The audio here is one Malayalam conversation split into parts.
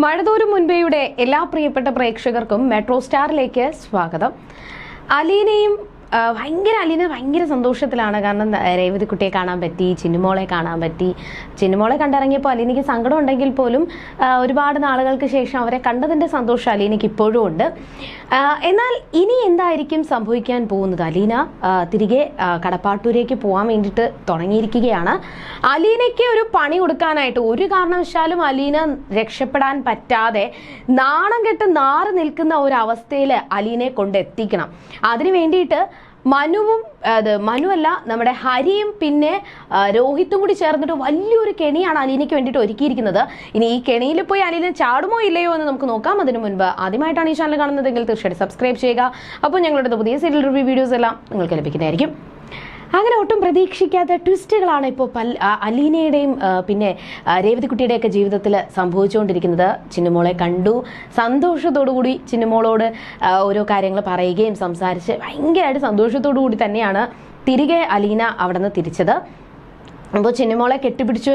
മഴതോരും മുൻപേയുടെ എല്ലാ പ്രിയപ്പെട്ട പ്രേക്ഷകർക്കും മെട്രോ സ്റ്റാറിലേക്ക് സ്വാഗതം. അലീനയും ഭയങ്കര അലീന ഭയങ്കര സന്തോഷത്തിലാണ്. കാരണം ആ, രേവതി കുട്ടിയെ കാണാൻ പറ്റി ചിന്നുമോളെ കാണാൻ പറ്റി. ചിന്നുമോളെ കണ്ടിറങ്ങിയപ്പോൾ അലീനയ്ക്ക് സങ്കടം ഉണ്ടെങ്കിൽ പോലും ഒരുപാട് നാളുകൾക്ക് ശേഷം അവരെ കണ്ടതിന്റെ സന്തോഷം അലീനയ്ക്ക് ഇപ്പോഴും ഉണ്ട്. എന്നാൽ ഇനി എന്തായിരിക്കും സംഭവിക്കാൻ പോകുന്നത്? അലീന തിരികെ കടപ്പാട്ടൂരേക്ക് പോകാൻ വേണ്ടിയിട്ട് തുടങ്ങിയിരിക്കുകയാണ്. അലീനയ്ക്ക് ഒരു പണി കൊടുക്കാനായിട്ട് ഒരു കാരണവശാലും അലീന രക്ഷപ്പെടാൻ പറ്റാതെ നാണം കെട്ട് നാറി നിൽക്കുന്ന ഒരു അലീനെ കൊണ്ടെത്തിക്കണം. അതിനു വേണ്ടിയിട്ട് മനുവും അത് മനുവല്ല നമ്മുടെ ഹരിയും പിന്നെ രോഹിത്തും കൂടി ചേർന്നിട്ട് വലിയൊരു കെണിയാണ് അലീനയ്ക്ക് വേണ്ടിയിട്ട് ഒരുക്കിയിരിക്കുന്നത്. ഇനി ഈ കെണിയിൽ പോയി അലീന ചാടുമോ ഇല്ലയോ എന്ന് നമുക്ക് നോക്കാം. അതിനു മുൻപ് ആദ്യമായിട്ടാണ് ഈ ചാനൽ കാണുന്നതെങ്കിൽ തീർച്ചയായിട്ടും സബ്സ്ക്രൈബ് ചെയ്യുക. അപ്പോൾ ഞങ്ങളുടെ പുതിയ സീരിയൽ റിവ്യൂ വീഡിയോസ് എല്ലാം നിങ്ങൾക്ക് ലഭിക്കുന്നതായിരിക്കും. അങ്ങനെ ഒട്ടും പ്രതീക്ഷിക്കാത്ത ട്വിസ്റ്റുകളാണ് ഇപ്പോൾ പൽ അലീനയുടെയും പിന്നെ രേവതിക്കുട്ടിയുടെയൊക്കെ ജീവിതത്തിൽ സംഭവിച്ചുകൊണ്ടിരിക്കുന്നത്. ചിന്നുമോളെ കണ്ടു. സന്തോഷത്തോടു കൂടി ചിന്നുമോളോട് ഓരോ കാര്യങ്ങൾ പറയുകയും സംസാരിച്ച് ഭയങ്കരമായിട്ട് സന്തോഷത്തോടു കൂടി തന്നെയാണ് തിരികെ അലീന അവിടെ നിന്ന് തിരിച്ചത്. അപ്പോൾ ചിന്നുമോളെ കെട്ടിപ്പിടിച്ച്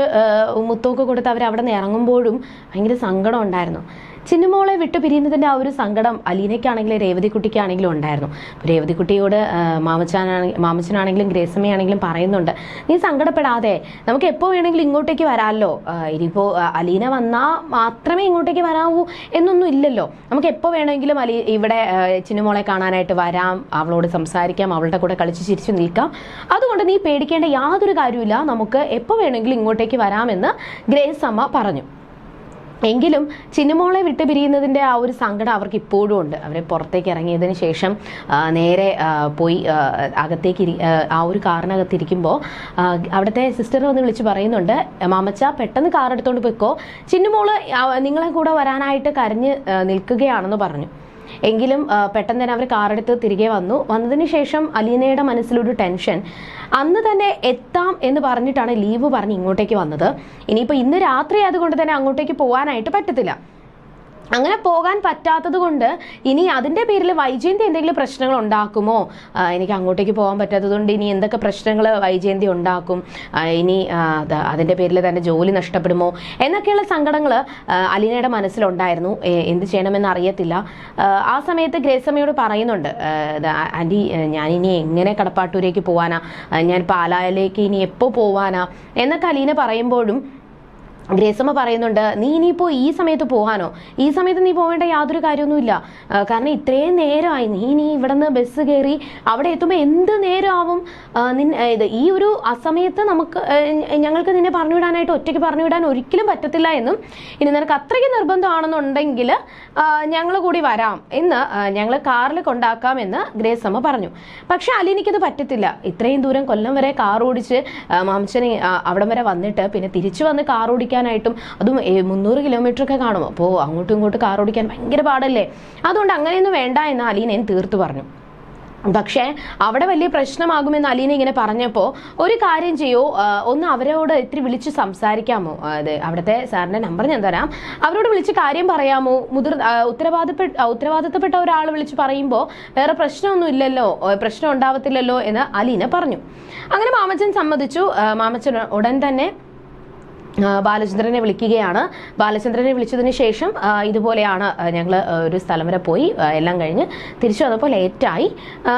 മുത്തമൊക്കെ കൊടുത്ത് അവർ അവിടെ നിന്ന് ഇറങ്ങുമ്പോഴും ഭയങ്കര സങ്കടം ഉണ്ടായിരുന്നു. ചിന്നുമോളെ വിട്ടു പിരിയുന്നതിന്റെ ആ ഒരു സങ്കടം അലീനയ്ക്കാണെങ്കിലും രേവതിക്കുട്ടിക്കാണെങ്കിലും ഉണ്ടായിരുന്നു. രേവതിക്കുട്ടിയോട് മാമച്ചാനാണെങ്കിൽ മാമച്ചാനാണ് മാമച്ചനാണെങ്കിലും ഗ്രേസമ്മയാണെങ്കിലും പറയുന്നുണ്ട്. നീ സങ്കടപ്പെടാതെ നമുക്ക് എപ്പോൾ വേണമെങ്കിലും ഇങ്ങോട്ടേക്ക് വരാമല്ലോ ഇനിയിപ്പോൾ അലീന വന്നാൽ മാത്രമേ ഇങ്ങോട്ടേക്ക് വരാവൂ എന്നൊന്നും ഇല്ലല്ലോ. നമുക്ക് എപ്പോൾ വേണമെങ്കിലും അലി ഇവിടെ ചിന്നുമോളെ കാണാനായിട്ട് വരാം. അവളോട് സംസാരിക്കാം അവളുടെ കൂടെ കളിച്ച് ചിരിച്ചു നിൽക്കാം. അതുകൊണ്ട് നീ പേടിക്കേണ്ട യാതൊരു കാര്യമില്ല നമുക്ക് എപ്പോൾ വേണമെങ്കിലും ഇങ്ങോട്ടേക്ക് വരാമെന്ന് ഗ്രേസമ്മ പറഞ്ഞു. എങ്കിലും ചിന്നുമോളെ വിട്ട് പിരിയുന്നതിന്റെ ആ ഒരു സങ്കടം അവർക്ക് ഇപ്പോഴും ഉണ്ട്. അവരെ പുറത്തേക്ക് ഇറങ്ങിയതിന് ശേഷം നേരെ പോയി അകത്തേക്ക് ആ, ഒരു കാറിനകത്തിരിക്കുമ്പോൾ അവിടുത്തെ സിസ്റ്റർ വന്ന് വിളിച്ച് പറയുന്നുണ്ട് മാമച്ച പെട്ടെന്ന് കാർ എടുത്തുകൊണ്ട് പോയിക്കോ. ചിന്നുമോൾ നിങ്ങളെ കൂടെ വരാനായിട്ട് കരഞ്ഞ് നിൽക്കുകയാണെന്ന് പറഞ്ഞു. എങ്കിലും പെട്ടെന്ന് തന്നെ അവർ കാറെടുത്ത് തിരികെ വന്നു. വന്നതിന് ശേഷം അലീനയുടെ മനസ്സിലൊരു ടെൻഷൻ. അന്ന് തന്നെ എത്താം എന്ന് പറഞ്ഞിട്ടാണ് ലീവ് പറഞ്ഞ് ഇങ്ങോട്ടേക്ക് വന്നത്. ഇനിയിപ്പോൾ ഇന്ന് രാത്രി ആയതുകൊണ്ട് തന്നെ അങ്ങോട്ടേക്ക് പോകാനായിട്ട് പറ്റത്തില്ല. അങ്ങനെ പോകാൻ പറ്റാത്തത് കൊണ്ട് ഇനി അതിന്റെ പേരിൽ വൈജയന്തി എന്തെങ്കിലും പ്രശ്നങ്ങൾ ഉണ്ടാക്കുമോ? എനിക്ക് അങ്ങോട്ടേക്ക് പോകാൻ പറ്റാത്തത് കൊണ്ട് ഇനി എന്തൊക്കെ പ്രശ്നങ്ങൾ വൈജയന്തി ഉണ്ടാക്കും? ഇനി അതിന്റെ പേരിൽ തന്നെ ജോലി നഷ്ടപ്പെടുമോ? എന്നൊക്കെയുള്ള സങ്കടങ്ങൾ അലീനയുടെ മനസ്സിലുണ്ടായിരുന്നു. എന്ത് ചെയ്യണമെന്ന് അറിയത്തില്ല. ആ, സമയത്ത് ഗ്രേസമ്മയോട് പറയുന്നുണ്ട് ആന്റി ഞാനിനി എങ്ങനെ കടപ്പാട്ടൂരേക്ക് പോവാനാ? ഞാൻ പാലായിലേക്ക് ഇനി എപ്പോൾ പോവാനാ? എന്നൊക്കെ അലീന പറയുമ്പോഴും ഗ്രേസമ്മ പറയുന്നുണ്ട് നീ ഇനിയിപ്പോൾ ഈ സമയത്ത് പോകാനോ? ഈ സമയത്ത് നീ പോകേണ്ട യാതൊരു കാര്യമൊന്നുമില്ല കാരണം ഇത്രയും നേരമായി. നീ നീ ഇവിടെ നിന്ന് ബസ് കയറി അവിടെ എത്തുമ്പോൾ എന്ത് നേരമാവും? നിൻ ഇത് ഈ ഒരു അസമയത്ത് നമുക്ക് ഞങ്ങൾക്ക് നിന്നെ പറഞ്ഞുവിടാനായിട്ട് ഒറ്റയ്ക്ക് പറഞ്ഞുവിടാൻ ഒരിക്കലും പറ്റത്തില്ല എന്നും ഇനി നിനക്ക് അത്രയ്ക്ക് നിർബന്ധമാണെന്നുണ്ടെങ്കിൽ ഞങ്ങൾ കൂടി വരാം എന്ന് ഞങ്ങൾ കാറിൽ കൊണ്ടാക്കാം എന്ന് ഗ്രേസമ്മ പറഞ്ഞു. പക്ഷെ അലിനിക്കത് പറ്റത്തില്ല. ഇത്രയും ദൂരം കൊല്ലം വരെ കാർ ഓടിച്ച് മാംസനെ അവിടം വരെ വന്നിട്ട് പിന്നെ തിരിച്ചു വന്ന് കാർ ഓടിക്കാനായിട്ടും അതും മുന്നൂറ് കിലോമീറ്റർ ഒക്കെ കാണും. അപ്പോൾ അങ്ങോട്ടും ഇങ്ങോട്ടും കാർ ഓടിക്കാൻ ഭയങ്കര പാടല്ലേ? അതുകൊണ്ട് അങ്ങനെയൊന്നും വേണ്ട എന്ന് അലീനയും തീർത്തു പറഞ്ഞു. പക്ഷേ അവിടെ വലിയ പ്രശ്നമാകുമെന്ന് അലീന ഇങ്ങനെ പറഞ്ഞപ്പോൾ ഒരു കാര്യം ചെയ്യൂ? ഒന്ന് അവരോട് ഇത്തിരി വിളിച്ച് സംസാരിക്കാമോ? അത് അവിടുത്തെ സാറിന്റെ നമ്പർ ഞാൻ തരാം. അവരോട് വിളിച്ച് കാര്യം പറയാമോ? മുതിർ ഉത്തരവാദിപ്പെട്ട ഉത്തരവാദിത്തപ്പെട്ട ഒരാൾ വിളിച്ച് പറയുമ്പോൾ വേറെ പ്രശ്നമൊന്നും ഇല്ലല്ലോ പ്രശ്നം ഉണ്ടാവത്തില്ലല്ലോ എന്ന് അലീന പറഞ്ഞു. അങ്ങനെ മാമച്ചൻ സമ്മതിച്ചു. മാമച്ചൻ ഉടൻ തന്നെ ബാലചന്ദ്രനെ വിളിക്കുകയാണ്. ബാലചന്ദ്രനെ വിളിച്ചതിന് ശേഷം ഇതുപോലെയാണ് ഞങ്ങൾ ഒരു സ്ഥലം വരെ പോയി എല്ലാം കഴിഞ്ഞ് തിരിച്ചു വന്നപ്പോൾ ലേറ്റായി.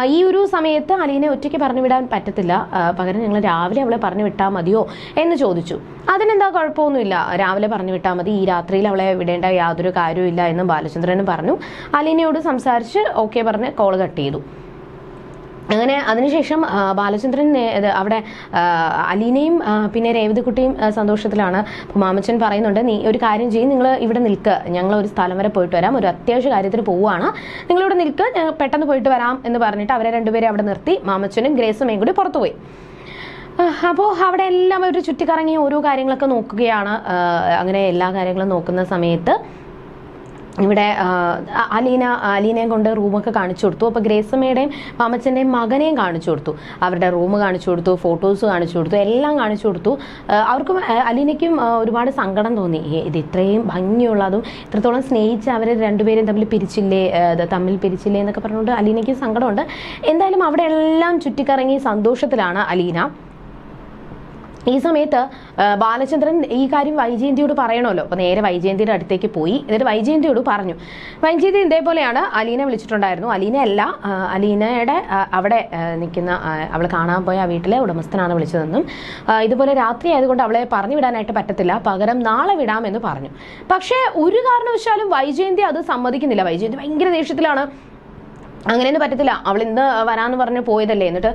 ഈ ഒരു സമയത്ത് അലീനെ ഒറ്റയ്ക്ക് പറഞ്ഞു വിടാൻ പറ്റത്തില്ല. പകരം ഞങ്ങൾ രാവിലെ അവളെ പറഞ്ഞു വിട്ടാൽ മതിയോ എന്ന് ചോദിച്ചു. അതിനെന്താ കുഴപ്പമൊന്നുമില്ല. രാവിലെ പറഞ്ഞു വിട്ടാൽ മതി. ഈ രാത്രിയിൽ അവളെ വിടേണ്ട യാതൊരു കാര്യവും ഇല്ല എന്ന് ബാലചന്ദ്രനും പറഞ്ഞു. അലീനയോട് സംസാരിച്ച് ഓക്കെ പറഞ്ഞ് കോൾ കട്ട് ചെയ്തു. അങ്ങനെ അതിനുശേഷം ബാലചന്ദ്രൻ അവിടെ അലീനയും പിന്നെ രേവതിക്കുട്ടിയും സന്തോഷത്തിലാണ്. മാമച്ചൻ പറയുന്നുണ്ട് നീ ഒരു കാര്യം ചെയ്യും നിങ്ങൾ ഇവിടെ നിൽക്കുക ഞങ്ങൾ ഒരു സ്ഥലം വരെ പോയിട്ട് വരാം. ഒരു അത്യാവശ്യ കാര്യത്തിന് പോവുകയാണ് നിങ്ങളിവിടെ നിൽക്കുക ഞങ്ങൾ പെട്ടെന്ന് പോയിട്ട് വരാം എന്ന് പറഞ്ഞിട്ട് അവരെ രണ്ടുപേരെ അവിടെ നിർത്തി. മാമച്ചനും ഗ്രേസമ്മയും കൂടി പുറത്തുപോയി അപ്പോൾ അവിടെ എല്ലാം ഒരു ചുറ്റിക്കറങ്ങി ഓരോ കാര്യങ്ങളൊക്കെ നോക്കുകയാണ്. അങ്ങനെ എല്ലാ കാര്യങ്ങളും നോക്കുന്ന സമയത്ത് ഇവിടെ അലീന അലീനയും കൊണ്ട് റൂമൊക്കെ കാണിച്ചു കൊടുത്തു. അപ്പോൾ ഗ്രേസമ്മയുടെയും മാമച്ചന്റെയും മകനെയും കാണിച്ചു കൊടുത്തു. അവരുടെ റൂം കാണിച്ചു കൊടുത്തു ഫോട്ടോസ് കാണിച്ചു കൊടുത്തു എല്ലാം കാണിച്ചു കൊടുത്തു. അവർക്കും അലീനയ്ക്കും ഒരുപാട് സങ്കടം തോന്നി. ഇത് ഇത്രയും ഭംഗിയുള്ളതും ഇത്രത്തോളം സ്നേഹിച്ച് അവർ രണ്ടുപേരും തമ്മിൽ പിരിച്ചില്ലേ തമ്മിൽ പിരിച്ചില്ലേ എന്നൊക്കെ പറഞ്ഞുകൊണ്ട് അലീനയ്ക്ക് സങ്കടമുണ്ട്. എന്തായാലും അവിടെ എല്ലാം ചുറ്റിക്കറങ്ങി സന്തോഷത്തിലാണ് അലീന. ഈ സമയത്ത് ബാലചന്ദ്രൻ ഈ കാര്യം വൈജയന്തിയോട് പറയണമല്ലോ. അപ്പോൾ നേരെ വൈജയന്തിയുടെ അടുത്തേക്ക് പോയി. എന്നിട്ട് വൈജയന്തിയോട് പറഞ്ഞു. വൈജയന്തി ഇതേപോലെയാണ് അലീനെ വിളിച്ചിട്ടുണ്ടായിരുന്നു. അലീന അല്ല അലീനയുടെ അവിടെ നിൽക്കുന്ന അവൾ കാണാൻ പോയ ആ വീട്ടിലെ ഉടമസ്ഥനാണ് വിളിച്ചതെന്നും ഇതുപോലെ രാത്രി ആയതുകൊണ്ട് അവളെ പറഞ്ഞു വിടാനായിട്ട് പറ്റത്തില്ല. പകരം നാളെ വിടാമെന്ന് പറഞ്ഞു. പക്ഷേ ഒരു കാരണവശാലും വൈജയന്തി അത് സമ്മതിക്കുന്നില്ല. വൈജയന്തി ഭയങ്കര ദേഷ്യത്തിലാണ്. അങ്ങനെയൊന്നും പറ്റത്തില്ല. അവൾ ഇന്ന് വരാന്ന് പറഞ്ഞ് പോയതല്ലേ. എന്നിട്ട്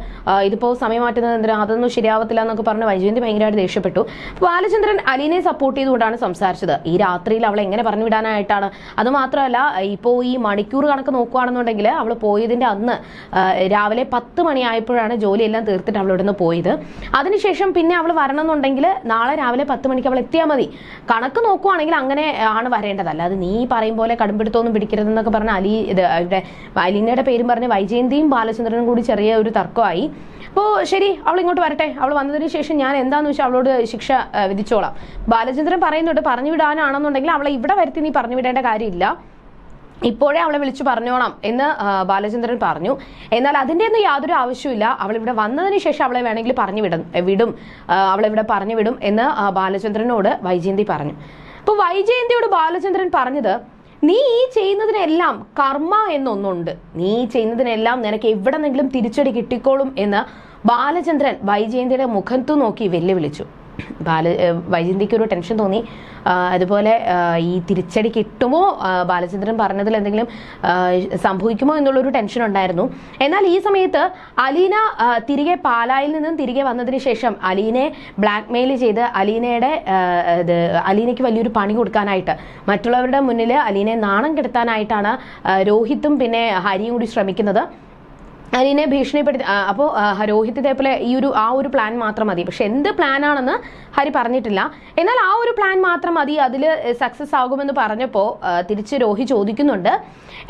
ഇതിപ്പോൾ ഇതിപ്പോ സമയം മാറ്റുന്നത് എന്തിനാ? അതൊന്നും ശരിയാവത്തില്ല എന്നൊക്കെ പറഞ്ഞ് വൈജയന്തി ഭയങ്കരമായിട്ട് ദേഷ്യപ്പെട്ടു. ബാലചന്ദ്രൻ അലീനെ സപ്പോർട്ട് ചെയ്തുകൊണ്ടാണ് സംസാരിച്ചത്. ഈ രാത്രിയിൽ അവൾ എങ്ങനെ പറഞ്ഞു വിടാനായിട്ടാണ്. അത് മാത്രമല്ല ഇപ്പോൾ ഈ മണിക്കൂർ കണക്ക് നോക്കുകയാണെന്നുണ്ടെങ്കിൽ അവൾ പോയതിന്റെ അന്ന് രാവിലെ പത്ത് മണിയായപ്പോഴാണ് ജോലിയെല്ലാം തീർത്തിട്ട് അവൾ ഇവിടുന്ന് പോയത്. അതിനുശേഷം പിന്നെ അവൾ വരണമെന്നുണ്ടെങ്കിൽ നാളെ രാവിലെ പത്ത് മണിക്ക് അവൾ എത്തിയാൽ മതി. കണക്ക് നോക്കുവാണെങ്കിൽ അങ്ങനെ ആണ് വരേണ്ടത്. അല്ലാതെ നീ പറയും പോലെ കടുംപിടുത്തൊന്നും പിടിക്കരുതെന്നൊക്കെ പറഞ്ഞ അലി ഇത് ഇവിടെ അലീനയുടെ പേരും പറഞ്ഞ് വൈജയന്തിയും ബാലചന്ദ്രനും കൂടി ചെറിയ ഒരു തർക്കമായി. അപ്പോൾ ശരി അവൾ ഇങ്ങോട്ട് വരട്ടെ. അവൾ വന്നതിന് ശേഷം ഞാൻ എന്താന്ന് വെച്ചാൽ അവളോട് ശിക്ഷ വിധിച്ചോളാം. ബാലചന്ദ്രൻ പറയുന്നുണ്ട് പറഞ്ഞു വിടാനാണെന്നുണ്ടെങ്കിൽ അവളെ ഇവിടെ വരുത്തി നീ പറഞ്ഞു വിടേണ്ട കാര്യമില്ല. ഇപ്പോഴേ അവളെ വിളിച്ചു പറഞ്ഞോണം എന്ന് ബാലചന്ദ്രൻ പറഞ്ഞു. എന്നാൽ അതിന്റെ ഒന്നും യാതൊരു ആവശ്യമില്ല അവൾ ഇവിടെ വന്നതിന് ശേഷം അവളെ വേണമെങ്കിൽ പറഞ്ഞു വിടും വിടും അവളെ ഇവിടെ പറഞ്ഞു വിടും എന്ന് ബാലചന്ദ്രനോട് വൈജയന്തി പറഞ്ഞു. അപ്പോൾ വൈജയന്തിയോട് ബാലചന്ദ്രൻ പറഞ്ഞത് നീ ഈ ചെയ്യുന്നതിനെല്ലാം കർമ്മ എന്നൊന്നുണ്ട്. നീ ചെയ്യുന്നതിനെല്ലാം നിനക്ക് എവിടെന്നെങ്കിലും തിരിച്ചടി കിട്ടിക്കോളും എന്ന് ബാലചന്ദ്രൻ വൈജയന്തിയുടെ മുഖത്തു നോക്കി വെല്ലുവിളിച്ചു. ബാല ഏഹ് ഒരു ടെൻഷൻ തോന്നി. അതുപോലെ ഈ തിരിച്ചടി കിട്ടുമോ? ബാലചന്ദ്രൻ പറഞ്ഞതിൽ എന്തെങ്കിലും സംഭവിക്കുമോ എന്നുള്ളൊരു ടെൻഷൻ ഉണ്ടായിരുന്നു. എന്നാൽ ഈ സമയത്ത് അലീന തിരികെ പാലായിൽ നിന്നും തിരികെ വന്നതിന് ശേഷം അലീനെ ബ്ലാക്ക്മെയിൽ ചെയ്ത് അലീനയുടെ ഇത് അലീനയ്ക്ക് വലിയൊരു പണി കൊടുക്കാനായിട്ട് മറ്റുള്ളവരുടെ മുന്നിൽ അലീനെ നാണം കെടുത്താനായിട്ടാണ് രോഹിത്തും പിന്നെ ഹരിയും കൂടി ശ്രമിക്കുന്നത്. അലീനെ ഭീഷണിപ്പെടുത്തി അപ്പോൾ രോഹിത് ഇതേപോലെ ഈ ഒരു ആ ഒരു പ്ലാൻ മാത്രം മതി. പക്ഷെ എന്ത് പ്ലാനാണെന്ന് ഹരി പറഞ്ഞിട്ടില്ല. എന്നാൽ ആ ഒരു പ്ലാൻ മാത്രം മതി. അതിൽ സക്സസ് ആകുമെന്ന് പറഞ്ഞപ്പോൾ തിരിച്ച് രോഹി ചോദിക്കുന്നുണ്ട്.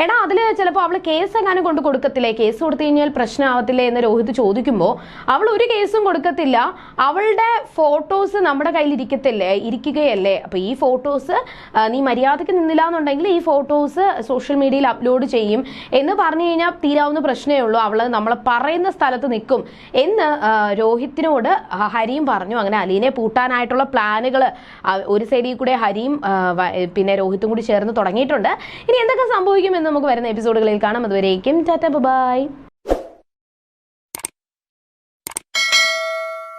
എടാ അതിൽ ചിലപ്പോൾ അവൾ കേസ് എങ്ങാനും കൊണ്ട് കൊടുക്കത്തില്ലേ? കേസ് കൊടുത്തു കഴിഞ്ഞാൽ പ്രശ്നമാവത്തില്ലേ എന്ന് രോഹിത് ചോദിക്കുമ്പോൾ അവൾ ഒരു കേസും കൊടുക്കത്തില്ല. അവളുടെ ഫോട്ടോസ് നമ്മുടെ കയ്യിൽ ഇരിക്കത്തില്ലേ ഇരിക്കുകയല്ലേ? അപ്പോൾ ഈ ഫോട്ടോസ് നീ മര്യാദയ്ക്ക് നിന്നില്ല എന്നുണ്ടെങ്കിൽ ഈ ഫോട്ടോസ് സോഷ്യൽ മീഡിയയിൽ അപ്ലോഡ് ചെയ്യും എന്ന് പറഞ്ഞു കഴിഞ്ഞാൽ തീരാവുന്ന പ്രശ്നമേ ഉള്ളൂ. അവൾ നമ്മൾ പറയുന്ന സ്ഥലത്ത് നിൽക്കും. എന്ന് രോഹിത്തിനോട് ഹരിയും പറഞ്ഞു. അങ്ങനെ അലീനെ പൂട്ടാനായിട്ടുള്ള പ്ലാനുകൾ ഒരു സൈഡിൽ കൂടെ ഹരിയും പിന്നെ രോഹിത്തും കൂടി ചേർന്ന് തുടങ്ങിയിട്ടുണ്ട്. ഇനി എന്തൊക്കെ സംഭവിക്കും എന്ന് നമുക്ക് വരുന്ന എപ്പിസോഡുകളിൽ കാണാം. അതുവരേക്കും ടാറ്റ ബൈ